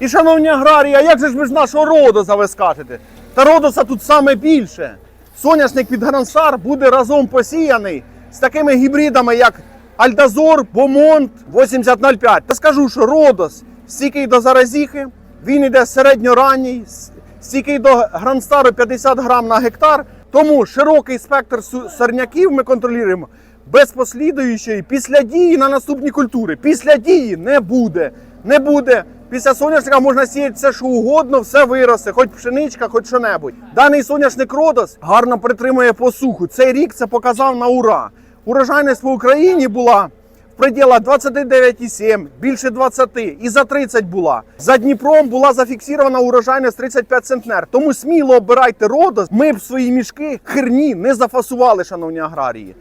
І шановні аграрії, а як же ж ви ж нашого родоса ви скажете? Та родоса тут саме більше. Соняшник від Грансар буде разом посіяний з такими гібридами, як Альдазор, Бомонт 8005. Та скажу, що родос стійкий до заразіхи, він іде середньоранній, с- стійкий до Грандстару 50 грам на гектар. Тому широкий спектр сорняків ми контролюємо без послідуючої після дії на наступні культури. Після дії не буде. Не буде. Після соняшника можна сіяти все, що угодно, все виросте, хоч пшеничка, хоч що-небудь. Даний соняшник Родос гарно притримує посуху. Цей рік це показав на ура. Урожайність по Україні була в пределах 29,7, більше 20 і за 30 була. За Дніпром була зафіксована урожайність 35 центнер. Тому сміло обирайте Родос. Ми б свої мішки херні не зафасували, шановні аграрії.